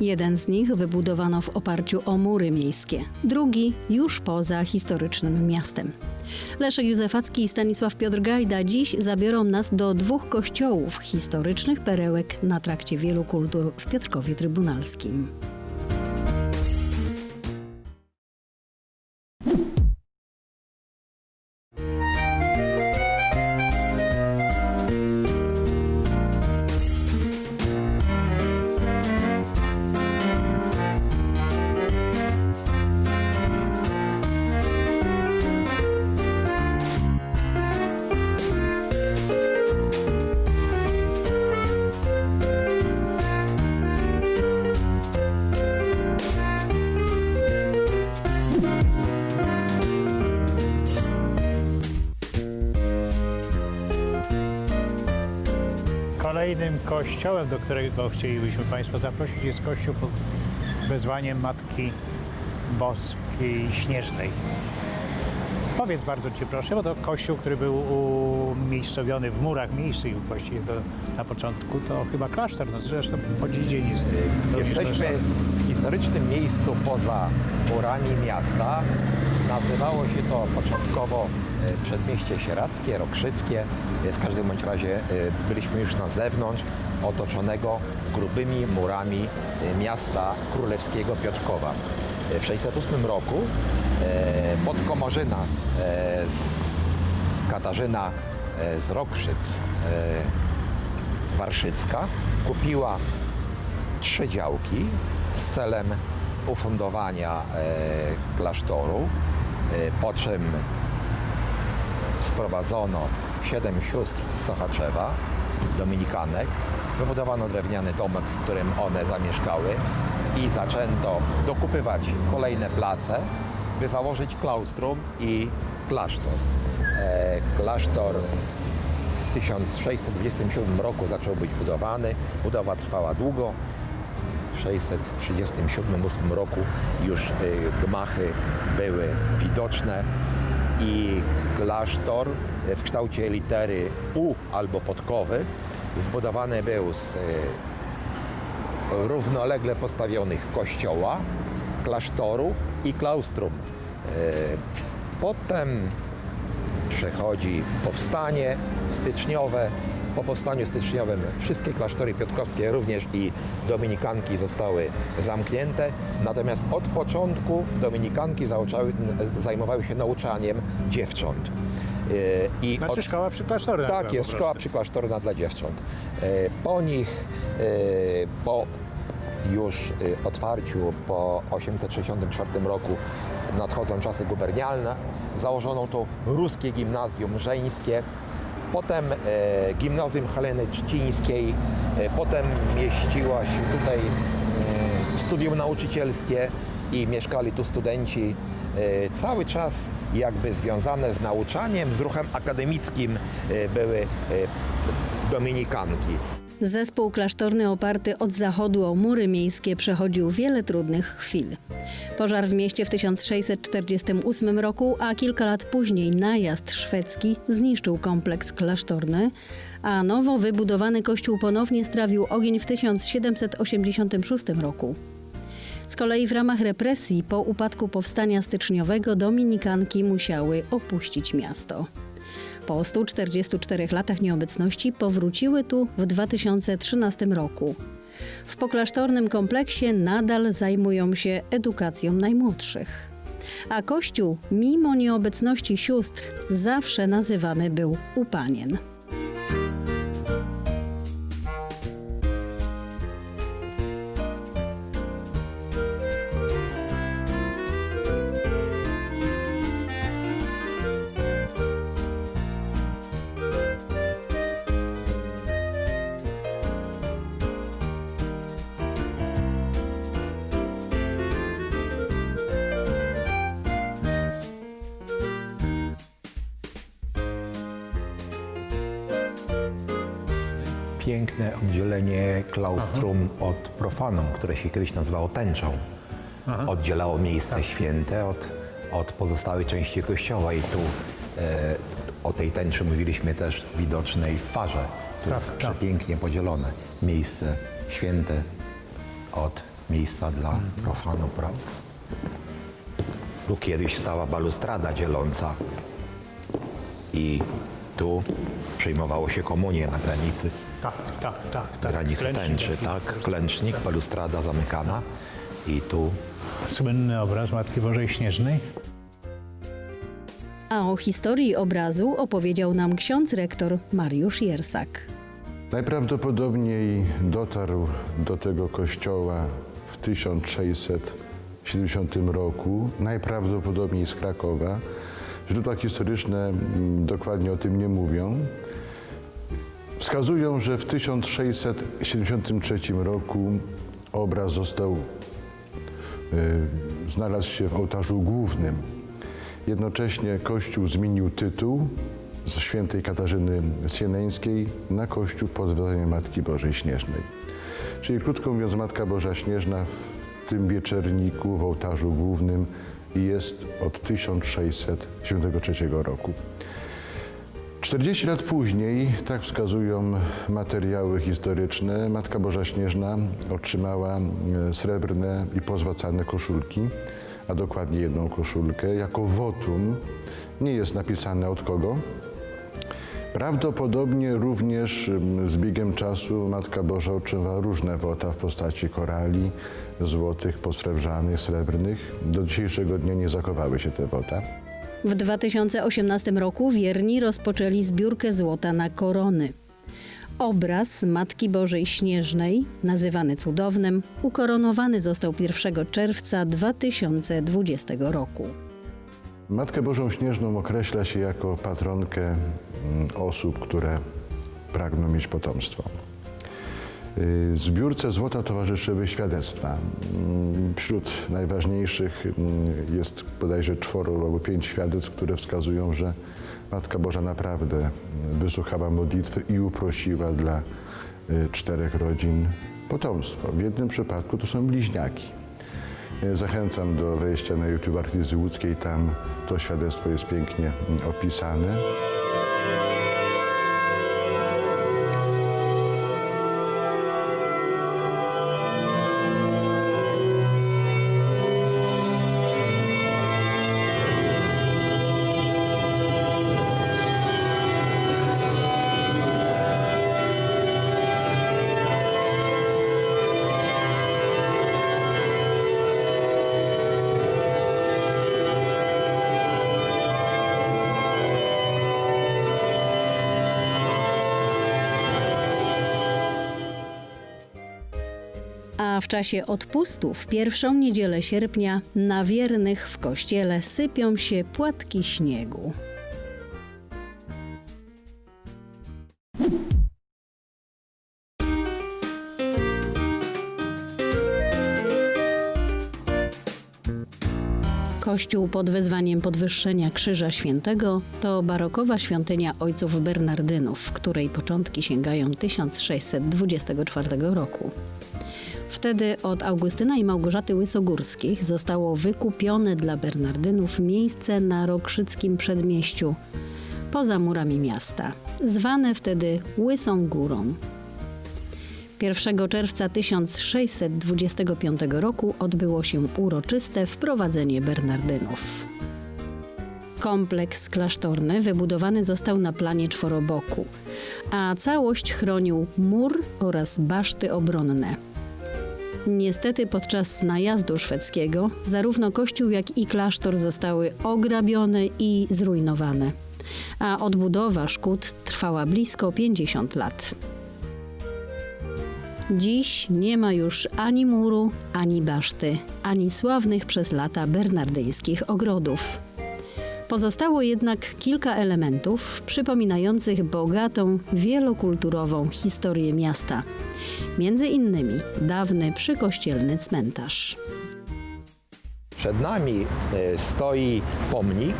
Jeden z nich wybudowano w oparciu o mury miejskie, drugi już poza historycznym miastem. Leszek Józefacki i Stanisław Piotr Gajda dziś zabiorą nas do dwóch kościołów historycznych perełek na trakcie wielu kultur w Piotrkowie Trybunalskim. Kolejnym kościołem, do którego chcielibyśmy Państwa zaprosić, jest kościół pod wezwaniem Matki Boskiej Śnieżnej. Powiedz bardzo Cię proszę, bo to kościół, który był umiejscowiony w murach miejskich właściwie to na początku, to chyba klasztor, no zresztą po dziś dzień jest Jesteśmy w historycznym miejscu poza murami miasta. Nazywało się to początkowo e, Przedmieście Sieradzkie, Rokrzyckie. W każdym bądź razie e, byliśmy już na zewnątrz otoczonego grubymi murami e, miasta królewskiego Piotrkowa. E, W 608 roku e, podkomorzyna e, Katarzyna e, z Rokrzyc e, Warszycka kupiła trzy działki z celem ufundowania e, klasztoru, e, po czym sprowadzono siedem sióstr z Sochaczewa, dominikanek, wybudowano drewniany domek, w którym one zamieszkały i zaczęto dokupywać kolejne place, by założyć klaustrum i klasztor. E, klasztor w 1627 roku zaczął być budowany. Budowa trwała długo. W 637-8 roku już y, gmachy były widoczne i klasztor w kształcie litery U albo podkowy zbudowany był z y, równolegle postawionych kościoła, klasztoru i klaustrum. E, Potem przechodzi powstanie styczniowe. Po powstaniu styczniowym wszystkie klasztory piotrkowskie, również i dominikanki zostały zamknięte. Natomiast od początku dominikanki zauczały, zajmowały się nauczaniem dziewcząt. E, I Znaczy od- szkoła przyklasztorna. tak, jest szkoła przyklasztorna dla dziewcząt. E, Po nich, e, po już otwarciu po 864 roku nadchodzą czasy gubernialne, założono tu ruskie gimnazjum żeńskie, potem e, gimnazjum Heleny Trzcińskiej, e, potem mieściła się tutaj mm, studium nauczycielskie i mieszkali tu studenci e, cały czas jakby związane z nauczaniem, z ruchem akademickim e, były e, dominikanki. Zespół klasztorny oparty od zachodu o mury miejskie przechodził wiele trudnych chwil. Pożar w mieście w 1648 roku, a kilka lat później najazd szwedzki zniszczył kompleks klasztorny, a nowo wybudowany kościół ponownie strawił ogień w 1786 roku. Z kolei w ramach represji po upadku powstania styczniowego dominikanki musiały opuścić miasto. Po 144 latach nieobecności powróciły tu w 2013 roku. W poklasztornym kompleksie nadal zajmują się edukacją najmłodszych. A kościół, mimo nieobecności sióstr, zawsze nazywany był u Piękne oddzielenie klaustrum od profanum, które się kiedyś nazywało tęczą. Oddzielało miejsce święte od, od pozostałej części kościoła i tu e, o tej tęczy mówiliśmy też widocznej w farze. Tu Tak, jest tak. przepięknie podzielone miejsce święte od miejsca dla profanów, prawda? Tu kiedyś stała balustrada dzieląca i tu przyjmowało się komunię na granicy, Tak, tak, tak. tak. granicy Klęcznik tęczy, tak? Klęcznik, balustrada zamykana i tu Słynny obraz Matki Bożej Śnieżnej. A o historii obrazu opowiedział nam ksiądz rektor Mariusz Jersak. Najprawdopodobniej dotarł do tego kościoła w 1670 roku, najprawdopodobniej z Krakowa. Źródła historyczne mm, dokładnie o tym nie mówią. Wskazują, że w 1673 roku obraz został, y, znalazł się w ołtarzu głównym. Jednocześnie Kościół zmienił tytuł z świętej Katarzyny Sieneńskiej na Kościół pod wezwaniem Matki Bożej Śnieżnej. Czyli krótko mówiąc, Matka Boża Śnieżna w tym wieczerniku w ołtarzu głównym jest od 1673 roku. 40 lat później, tak wskazują materiały historyczne, Matka Boża Śnieżna otrzymała e, srebrne i pozłacane koszulki, a dokładnie jedną koszulkę, jako wotum. Nie jest napisane od kogo. Prawdopodobnie również z biegiem czasu Matka Boża otrzymała różne wota w postaci korali, złotych, posrebrzanych, srebrnych. Do dzisiejszego dnia nie zachowały się te wota. W 2018 roku wierni rozpoczęli zbiórkę złota na korony. Obraz Matki Bożej Śnieżnej, nazywany cudownym, ukoronowany został 1 czerwca 2020 roku. Matkę Bożą Śnieżną określa się jako patronkę mm, osób, które pragną mieć potomstwo. Y, Zbiórce złota towarzyszyły świadectwa. Mm, Wśród najważniejszych mm, jest bodajże czworo albo pięć świadectw, które wskazują, że Matka Boża naprawdę wysłuchała modlitwy i uprosiła dla y, czterech rodzin potomstwo. W jednym przypadku to są bliźniaki. E, Zachęcam do wejścia na YouTube Artyzy Łódzkiej, tam to świadectwo jest pięknie mm, opisane. Czasie odpustu w pierwszą niedzielę sierpnia na wiernych w kościele sypią się płatki śniegu. Kościół pod wezwaniem podwyższenia Krzyża Świętego to barokowa świątynia ojców Bernardynów, której początki sięgają 1624 roku. Wtedy od Augustyna i Małgorzaty Łysogórskich zostało wykupione dla Bernardynów miejsce na Rokrzyckim Przedmieściu, poza murami miasta, zwane wtedy Łysą Górą. 1 czerwca 1625 roku odbyło się uroczyste wprowadzenie Bernardynów. Kompleks klasztorny wybudowany został na planie czworoboku, a całość chronił mur oraz baszty obronne. Niestety podczas najazdu szwedzkiego zarówno kościół, jak i klasztor zostały ograbione i zrujnowane, a odbudowa szkód trwała blisko 50 lat. Dziś nie ma już ani muru, ani baszty, ani sławnych przez lata bernardyńskich ogrodów. Pozostało jednak kilka elementów przypominających bogatą, wielokulturową historię miasta. Między innymi dawny przykościelny cmentarz. Przed nami e, stoi pomnik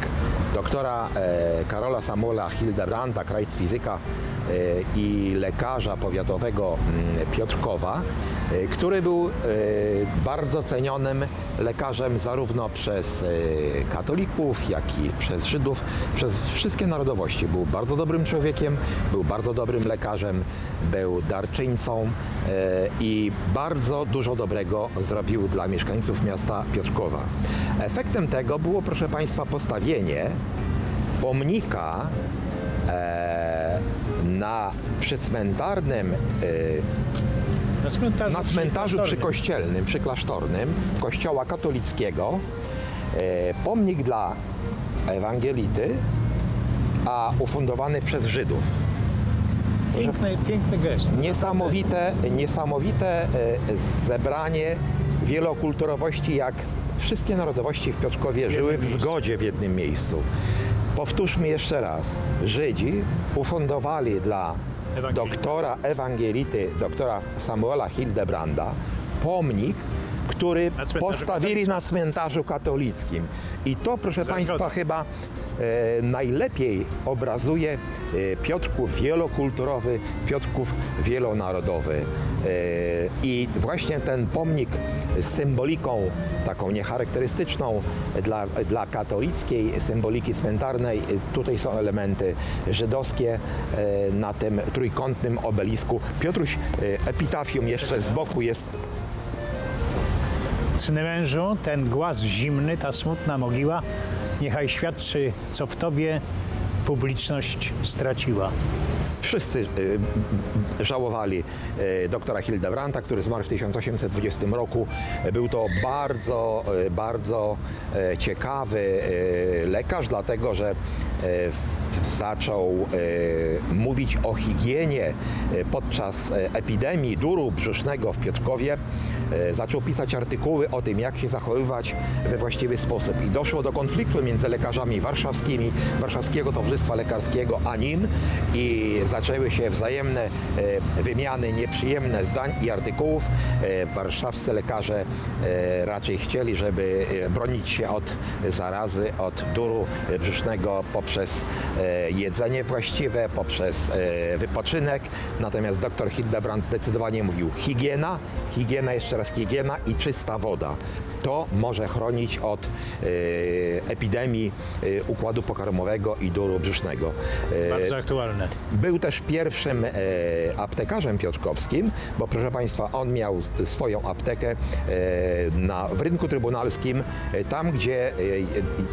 doktora e, Karola Samuela Hildebranda, Krajcfizyka e, i lekarza powiatowego mm, Piotrkowa, e, który był bardzo cenionym lekarzem zarówno przez katolików, jak i przez Żydów, przez wszystkie narodowości. Był bardzo dobrym człowiekiem, był bardzo dobrym lekarzem, był darczyńcą e, i bardzo dużo dobrego zrobił dla mieszkańców miasta Piotrkowa. Efektem tego było, proszę Państwa, postawienie pomnika e, na przycmentarnym e, Na cmentarzu, na cmentarzu przy przykościelnym, przyklasztornym kościoła katolickiego pomnik dla ewangelity, a ufundowany przez Żydów. Piękny, piękny gest. Niesamowite, niesamowite e, zebranie wielokulturowości, jak wszystkie narodowości w Piotrkowie żyły w zgodzie w jednym miejscu. Powtórzmy jeszcze raz. Żydzi ufundowali dla doktora ewangelity, doktora Samuela Hildebranda, pomnik, który postawili na cmentarzu katolickim. I to, proszę Państwa, chyba e, najlepiej obrazuje e, Piotrków wielokulturowy, Piotrków wielonarodowy. E, I właśnie ten pomnik z symboliką taką niecharakterystyczną dla, dla katolickiej symboliki cmentarnej, e, tutaj są elementy żydowskie e, na tym trójkątnym obelisku. Piotruś, e, epitafium jeszcze z boku jest Cny mężu, ten głaz zimny, ta smutna mogiła, niechaj świadczy, co w tobie publiczność straciła. Wszyscy y, żałowali y, doktora Hildebranda, który zmarł w 1820 roku. Był to bardzo, y, bardzo y, ciekawy y, lekarz, dlatego że y, zaczął y, mówić o higienie y, podczas epidemii duru brzusznego w Piotrkowie. Zaczął pisać artykuły o tym, jak się zachowywać we właściwy sposób. I doszło do konfliktu między lekarzami warszawskimi, Warszawskiego Towarzystwa Lekarskiego, a nim i zaczęły się wzajemne e, wymiany nieprzyjemne zdań i artykułów. E, Warszawscy lekarze e, raczej chcieli, żeby e, bronić się od zarazy, od duru e, brzusznego poprzez e, jedzenie właściwe, poprzez e, wypoczynek. Natomiast dr Hildebrand zdecydowanie mówił higiena, higiena, jeszcze raz higiena i czysta woda. To może chronić od e, epidemii e, układu pokarmowego i duru brzusznego. E, Bardzo aktualne. był też pierwszym aptekarzem piotrkowskim, bo proszę Państwa, on miał swoją aptekę na, w rynku trybunalskim, tam gdzie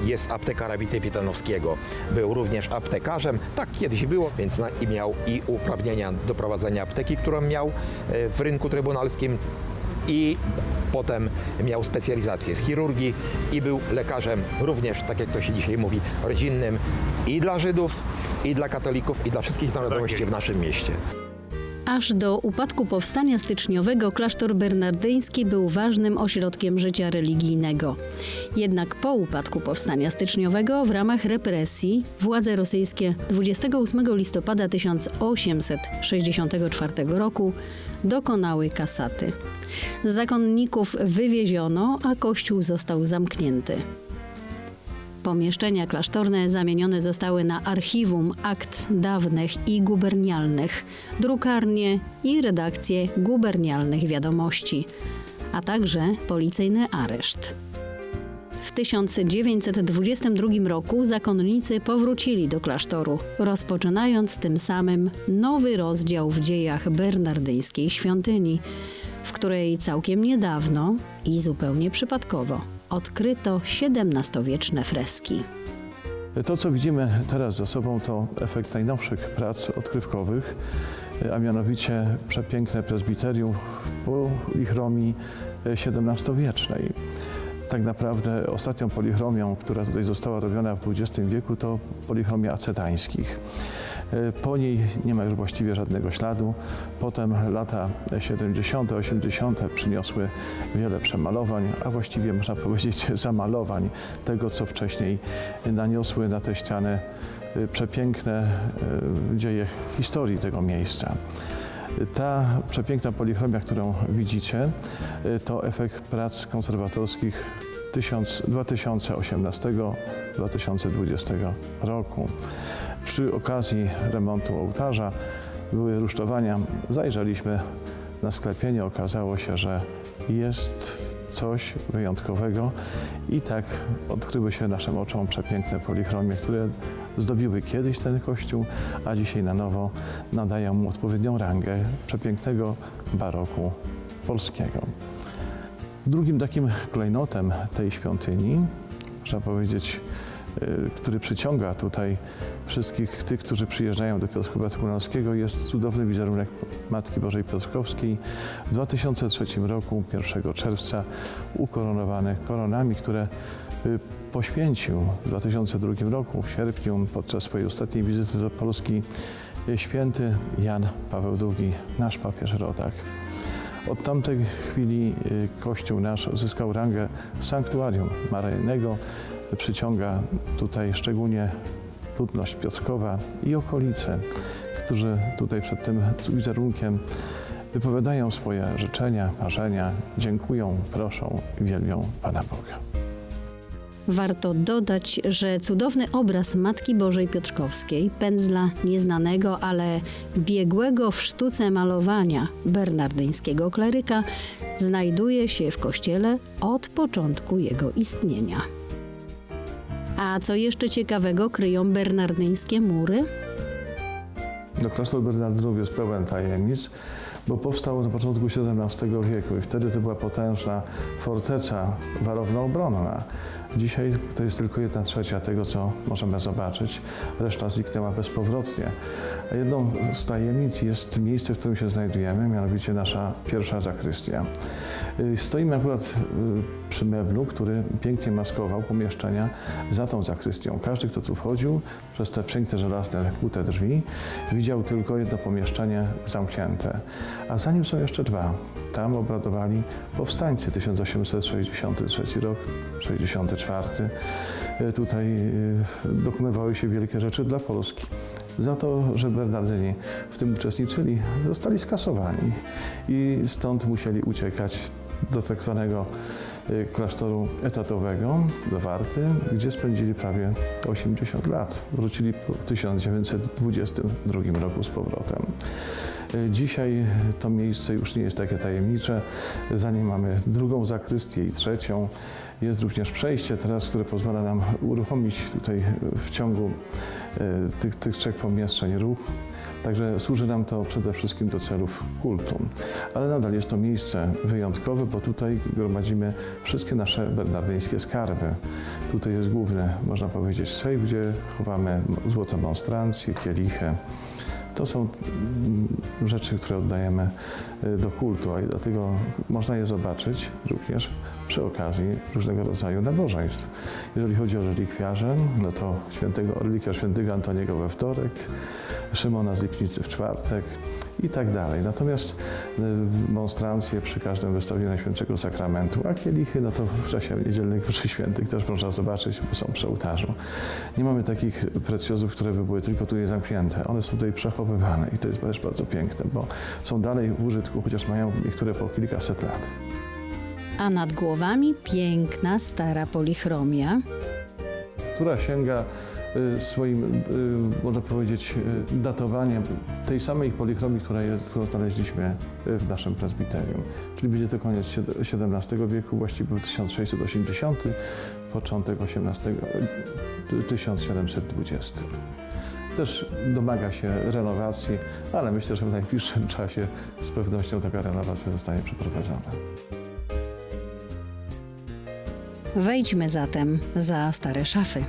jest apteka Rawity Witanowskiego. Był również aptekarzem, tak kiedyś było, więc na, i miał i uprawnienia do prowadzenia apteki, którą miał w rynku trybunalskim i potem miał specjalizację z chirurgii i był lekarzem również, tak jak to się dzisiaj mówi, rodzinnym i dla Żydów, i dla katolików, i dla wszystkich narodowości w naszym mieście. Aż do upadku powstania styczniowego klasztor bernardyński był ważnym ośrodkiem życia religijnego. Jednak po upadku powstania styczniowego w ramach represji władze rosyjskie 28 listopada 1864 roku dokonały kasaty. Zakonników wywieziono, a kościół został zamknięty. Pomieszczenia klasztorne zamienione zostały na archiwum akt dawnych i gubernialnych, drukarnie i redakcje gubernialnych wiadomości, a także policyjny areszt. W 1922 roku zakonnicy powrócili do klasztoru, rozpoczynając tym samym nowy rozdział w dziejach bernardyńskiej świątyni, w której całkiem niedawno i zupełnie przypadkowo odkryto XVII-wieczne freski. To, co widzimy teraz za sobą, to efekt najnowszych prac odkrywkowych, a mianowicie przepiękne prezbiterium w polichromii XVII-wiecznej. Tak naprawdę ostatnią polichromią, która tutaj została robiona w XX wieku, to polichromia acetańskich. Po niej nie ma już właściwie żadnego śladu. Potem lata 70., 80. przyniosły wiele przemalowań, a właściwie można powiedzieć zamalowań tego, co wcześniej naniosły na te ściany y, przepiękne y, dzieje historii tego miejsca. Ta przepiękna polichromia, którą widzicie, y, to efekt prac konserwatorskich 1000 2018-2020 roku. Przy okazji remontu ołtarza były rusztowania. Zajrzeliśmy na sklepienie, okazało się, że jest coś wyjątkowego i tak odkryły się naszym oczom przepiękne polichromie, które zdobiły kiedyś ten kościół, a dzisiaj na nowo nadają mu odpowiednią rangę przepięknego baroku polskiego. Drugim takim klejnotem tej świątyni, można powiedzieć, y, który przyciąga tutaj wszystkich tych, którzy przyjeżdżają do Piotrkowa Trybunalskiego, jest cudowny wizerunek Matki Bożej Piotrkowskiej w 2003 roku, 1 czerwca, ukoronowany koronami, które y, poświęcił w 2002 roku, w sierpniu, podczas swojej ostatniej wizyty do Polski, święty Jan Paweł II, nasz papież rodak. Od tamtej chwili y, kościół nasz zyskał rangę sanktuarium maryjnego. Przyciąga tutaj szczególnie ludność Piotrkowa i okolice, którzy tutaj przed tym wizerunkiem wypowiadają swoje życzenia, marzenia, dziękują, proszą i wielbią Pana Boga. Warto dodać, że cudowny obraz Matki Bożej Piotrkowskiej, pędzla nieznanego, ale biegłego w sztuce malowania bernardyńskiego kleryka, znajduje się w kościele od początku jego istnienia. A co jeszcze ciekawego kryją bernardyńskie mury? No, klasztor Bernardynów jest pełen tajemnic, bo powstał na początku XVII wieku i wtedy to była potężna forteca warowno-obronna. Dzisiaj to jest tylko jedna trzecia tego, co możemy zobaczyć. Reszta zniknęła bezpowrotnie. Jedną z tajemnic jest miejsce, w którym się znajdujemy, mianowicie nasza pierwsza zakrystia. Y, Stoimy akurat y, przy meblu, który pięknie maskował pomieszczenia za tą zakrystią. Każdy, kto tu wchodził przez te piękne żelazne kłute drzwi, widział tylko jedno pomieszczenie zamknięte. A za nim są jeszcze dwa. Tam obradowali powstańcy 1863 rok, 64. Y, Tutaj y, dokonywały się wielkie rzeczy dla Polski. Za to, że Bernardyni w tym uczestniczyli, zostali skasowani i stąd musieli uciekać do tak zwanego y, klasztoru etatowego do Warty, gdzie spędzili prawie 80 lat. Wrócili po 1922 roku z powrotem. Y, Dzisiaj to miejsce już nie jest takie tajemnicze. Za nim mamy drugą zakrystię i trzecią. Jest również przejście teraz, które pozwala nam uruchomić tutaj w ciągu y, tych, tych trzech pomieszczeń ruch. Także służy nam to przede wszystkim do celów kultu. Ale nadal jest to miejsce wyjątkowe, bo tutaj gromadzimy wszystkie nasze bernardyńskie skarby. Tutaj jest główny, można powiedzieć, sejf, gdzie chowamy złote monstrancje, kielichy. To są mm, rzeczy, które oddajemy y, do kultu, a dlatego można je zobaczyć również przy okazji różnego rodzaju nabożeństw. Jeżeli chodzi o relikwiarze, no to świętego, relikwia świętego Antoniego we wtorek, Szymona z Lipnicy w czwartek i tak dalej. Natomiast y, monstrancje przy każdym wystawieniu Najświętszego Sakramentu, a kielichy, no to w czasie niedzielnych świętych też można zobaczyć, bo są przy ołtarzu. Nie mamy takich precjozów, które by były tylko tutaj zamknięte. One są tutaj przechowywane i to jest też bardzo piękne, bo są dalej w użytku, chociaż mają niektóre po kilkaset lat. A nad głowami piękna, stara polichromia. która sięga y, swoim, y, można powiedzieć, y, datowaniem tej samej polichromii, która jest, którą znaleźliśmy w naszym prezbiterium. Czyli będzie to koniec XVII wieku, właściwie 1680, początek XVIII, y, 1720. Też domaga się renowacji, ale myślę, że w najbliższym czasie z pewnością taka renowacja zostanie przeprowadzona. Wejdźmy zatem za stare szafy.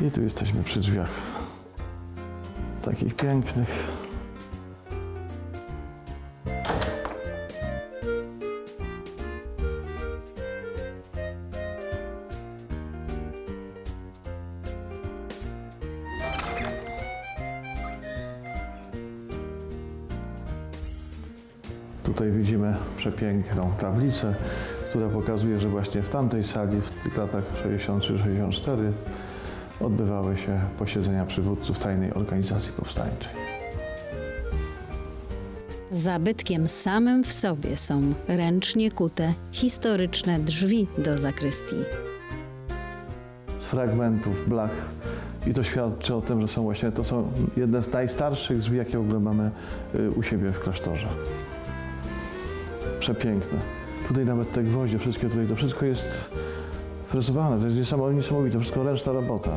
I tu jesteśmy przy drzwiach takich pięknych. Przepiękną tablicę, która pokazuje, że właśnie w tamtej sali w tych latach 63-64 odbywały się posiedzenia przywódców tajnej organizacji powstańczej. Zabytkiem samym w sobie są ręcznie kute, historyczne drzwi do zakrystii. z fragmentów, blach. I to świadczy o tym, że są właśnie, to są jedne z najstarszych drzwi, jakie w ogóle mamy y, u siebie w klasztorze. Przepiękne. Tutaj nawet te gwoździe, wszystkie tutaj, to wszystko jest frezowane, to jest niesamo- niesamowite, wszystko ręczna robota.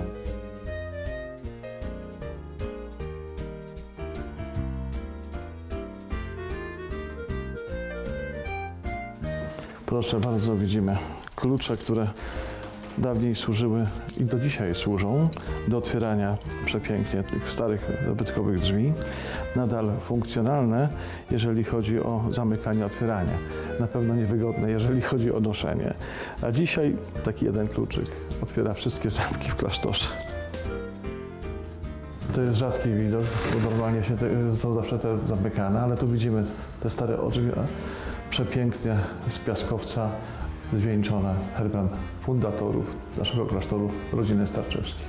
Proszę bardzo, widzimy klucze, które dawniej służyły i do dzisiaj służą do otwierania przepięknie tych starych zabytkowych drzwi. Nadal funkcjonalne, jeżeli chodzi o zamykanie, otwieranie. Na pewno niewygodne, jeżeli chodzi o noszenie. A dzisiaj taki jeden kluczyk otwiera wszystkie zamki w klasztorze. To jest rzadki widok, bo normalnie się te, są zawsze te zamykane, ale tu widzimy te stare drzwi, przepięknie z piaskowca zwieńczone herbem fundatorów naszego klasztoru rodziny Starczewskich.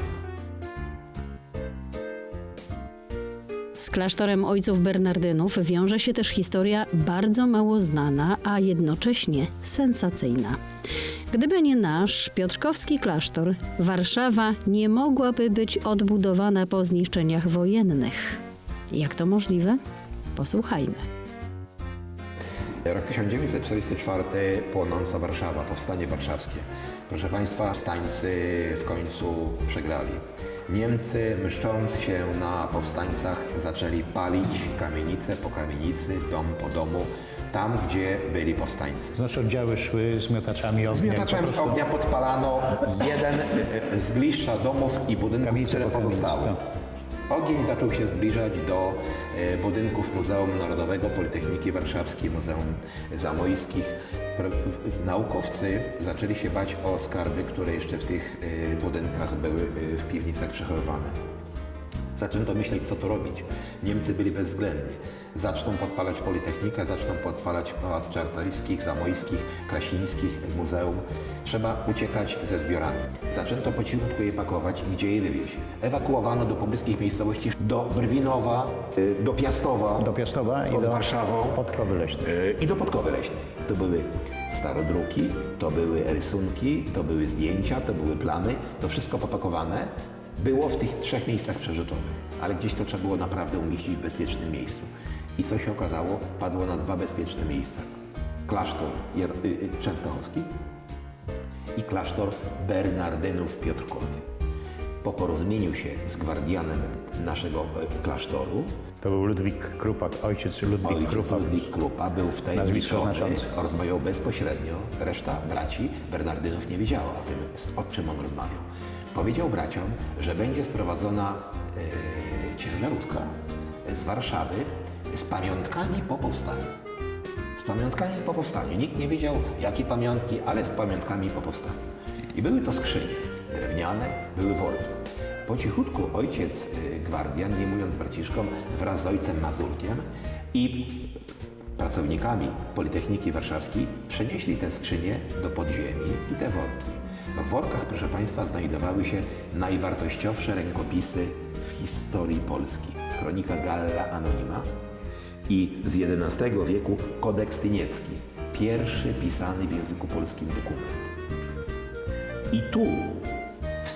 Z klasztorem ojców Bernardynów wiąże się też historia bardzo mało znana, a jednocześnie sensacyjna. Gdyby nie nasz piotrkowski klasztor, Warszawa nie mogłaby być odbudowana po zniszczeniach wojennych. Jak to możliwe? Posłuchajmy. Rok 1944, płonąca Warszawa, powstanie warszawskie. Proszę Państwa, powstańcy w końcu przegrali. Niemcy, mszcząc się na powstańcach, zaczęli palić kamienice po kamienicy, dom po domu, tam gdzie byli powstańcy. Znaczy oddziały szły z miotaczami ognia. Z miotaczami prostu ognia podpalano jeden y, y, z bliższa domów i budynków, Kamienice które pozostały. Ogień zaczął się zbliżać do y, budynków Muzeum Narodowego, Politechniki Warszawskiej, Muzeum Zamojskich. Naukowcy zaczęli się bać o skarby, które jeszcze w tych y, budynkach były y, w piwnicach przechowywane. Zaczęto myśleć, co to robić. Niemcy byli bezwzględni. Zaczną podpalać Politechnikę, zaczną podpalać Pałac Czartoryskich, Zamojskich, Krasińskich, Muzeum. Trzeba uciekać ze zbiorami. Zaczęto po cichutku je pakować, gdzie je wywieźć. Ewakuowano do pobliskich miejscowości, do Brwinowa, y, do Piastowa, do Piastowa i pod do Warszawą Podkowy Leśnej. y, i do Podkowy Leśnej. To były starodruki, to były rysunki, to były zdjęcia, to były plany, to wszystko popakowane było w tych trzech miejscach przerzutowych, ale gdzieś to trzeba było naprawdę umieścić w bezpiecznym miejscu. I co się okazało? Padło na dwa bezpieczne miejsca. Klasztor y, y, Częstochowski i klasztor Bernardynów w Piotrkowie. Po porozumieniu się z gwardianem naszego e, klasztoru, To był Ludwik Krupak, ojciec Ludwik Ojciec Krupak. Ludwik Krupa był w znaczące. rozmawiał bezpośrednio, reszta braci Bernardynów nie wiedziała o tym, o czym on rozmawiał. Powiedział braciom, że będzie sprowadzona e, ciężarówka z Warszawy z pamiątkami po powstaniu. Z pamiątkami po powstaniu. Nikt nie wiedział, jakie pamiątki, ale z pamiątkami po powstaniu. I były to skrzynie drewniane, były worki. Po cichutku ojciec y, gwardian, nie mówiąc braciszkom, wraz z ojcem Mazurkiem i pracownikami Politechniki Warszawskiej przenieśli te skrzynie do podziemi i te worki. W workach, proszę Państwa, znajdowały się najwartościowsze rękopisy w historii Polski. Kronika Galla Anonima i z XI wieku Kodeks Tyniecki. Pierwszy pisany w języku polskim dokument. I tu, w,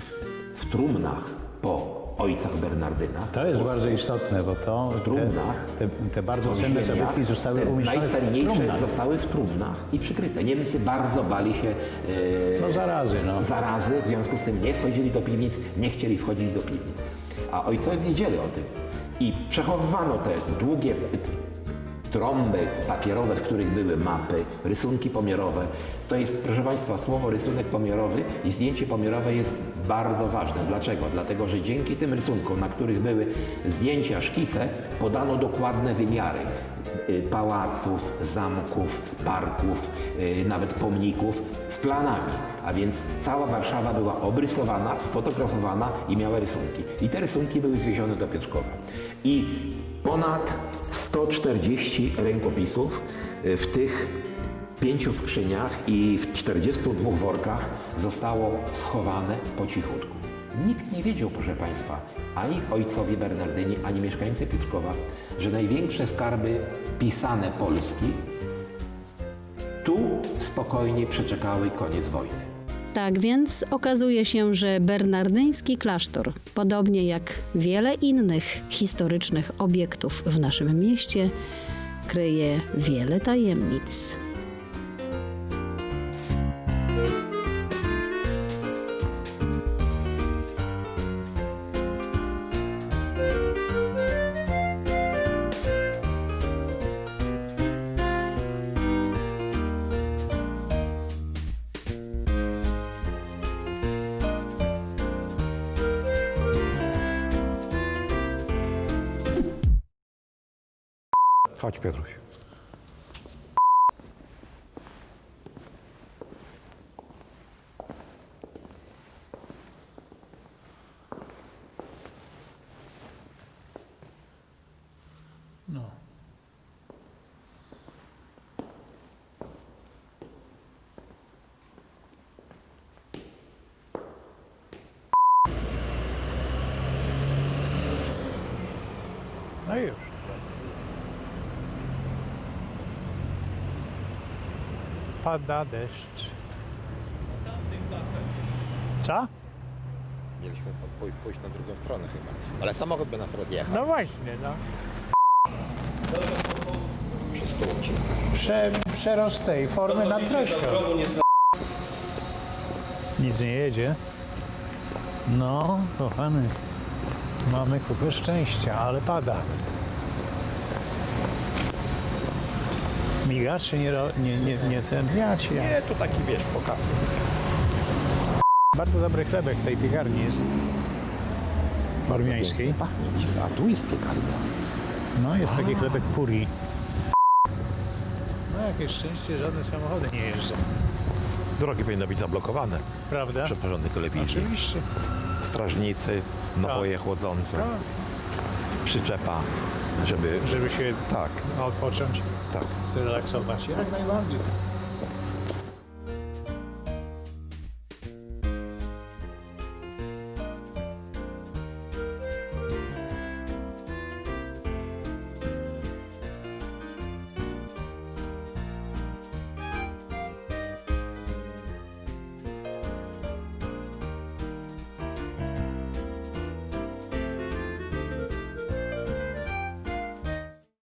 w, w trumnach po ojcach Bernardynach, To jest bardzo istotne, bo to w te, trumnach, te, te bardzo w cenne zabytki zostały te umieszczone w Najcenniejsze trumnach. zostały w trumnach i przykryte. Niemcy bardzo bali się e, No zarazy, no. zarazy, w związku z tym nie wchodzili do piwnic, nie chcieli wchodzić do piwnic. A ojcowie wiedzieli o tym. I przechowywano te długie trąby papierowe, w których były mapy, rysunki pomiarowe. To jest, proszę Państwa, słowo rysunek pomiarowy i zdjęcie pomiarowe jest bardzo ważne. Dlaczego? Dlatego, że dzięki tym rysunkom, na których były zdjęcia, szkice, podano dokładne wymiary y, pałaców, zamków, parków, y, nawet pomników z planami. A więc cała Warszawa była obrysowana, sfotografowana i miała rysunki. I te rysunki były zwiezione do Piotrkowa. I ponad 140 rękopisów y, w tych pięciu skrzyniach i w 42 workach zostało schowane po cichutku. Nikt nie wiedział, proszę Państwa, ani ojcowie Bernardyni, ani mieszkańcy Piotrkowa, że największe skarby pisane Polski tu spokojnie przeczekały koniec wojny. Tak więc okazuje się, że bernardyński klasztor, podobnie jak wiele innych historycznych obiektów w naszym mieście, kryje wiele tajemnic. Pada deszcz. Co? Mieliśmy po- pój- pójść na drugą stronę chyba. Ale samochód by nas rozjechał. No właśnie, no. Przez. Prze, przerost tej formy nad treścią. Nic nie jedzie. No, kochany, mamy kupę szczęścia, ale pada. Miga czy nie, ro- nie, nie, nie ten? Ja ci ja. Nie, tu taki wiesz, pokaż. Bardzo dobry chlebek w tej piekarni jest. Ormiańskiej. Pachnie a tu jest piekarnia. No, jest taki chlebek puri. No, jakieś szczęście, żadne samochody nie jeżdżą. Drogi powinny być zablokowane Prawda? przy porządnej telewizji. Oczywiście. Strażnicy, napoje chłodzące, Tak. przyczepa, żeby... Żeby się Tak, odpocząć, tak. zrelaksować. Jak najbardziej.